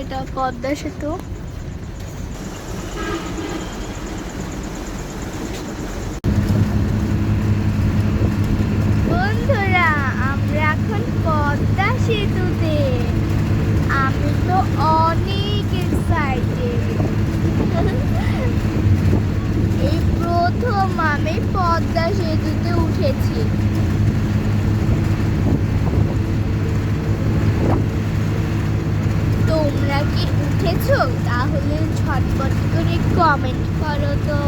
এটা পদ্মা সেতু। বন্ধুরা, আমরা এখন পদ্মা সেতুতে। আমি তো অনেক এক্সাইটেড এই প্রথম আমি পদ্মা সেতুতে উঠেছি। তোমরা কি উঠেছো? তাহলে ঝটপট করে কমেন্ট করো তো।